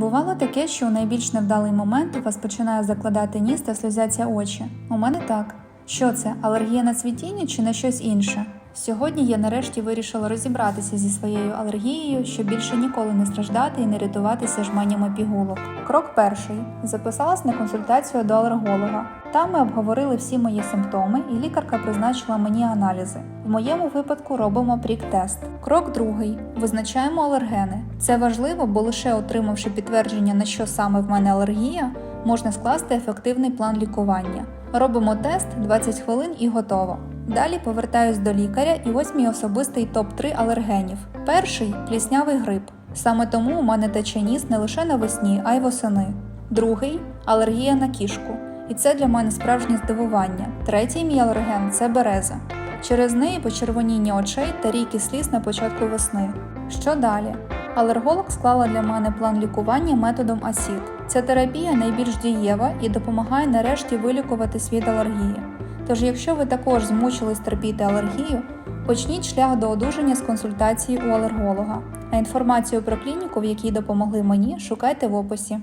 Бувало таке, що у найбільш невдалий момент у вас починає закладати ніс та сльозяться очі. У мене так. Що це, алергія на цвітіння чи на щось інше? Сьогодні я нарешті вирішила розібратися зі своєю алергією, щоб більше ніколи не страждати і не рятуватися жменями пігулок. Крок перший: записалась на консультацію до алерголога. Там ми обговорили всі мої симптоми, і лікарка призначила мені аналізи. В моєму випадку робимо прік-тест. Крок другий: визначаємо алергени. Це важливо, бо лише отримавши підтвердження, на що саме в мене алергія, можна скласти ефективний план лікування. Робимо тест 20 хвилин і готово. Далі повертаюсь до лікаря і ось мій особистий топ-3 алергенів. Перший пліснявий грип. Саме тому у мене тече ніс не лише навесні, а й восени. Другий алергія на кішку. І це для мене справжнє здивування. Третій мій алерген це береза. Через неї почервоніння очей та ріки сліз на початку весни. Що далі? Алерголог склала для мене план лікування методом АСІД. Ця терапія найбільш дієва і допомагає нарешті вилікуватись від алергії. Тож, якщо ви також змучились терпіти алергію, почніть шлях до одужання з консультації у алерголога. А інформацію про клініку, в якій допомогли мені, шукайте в описі.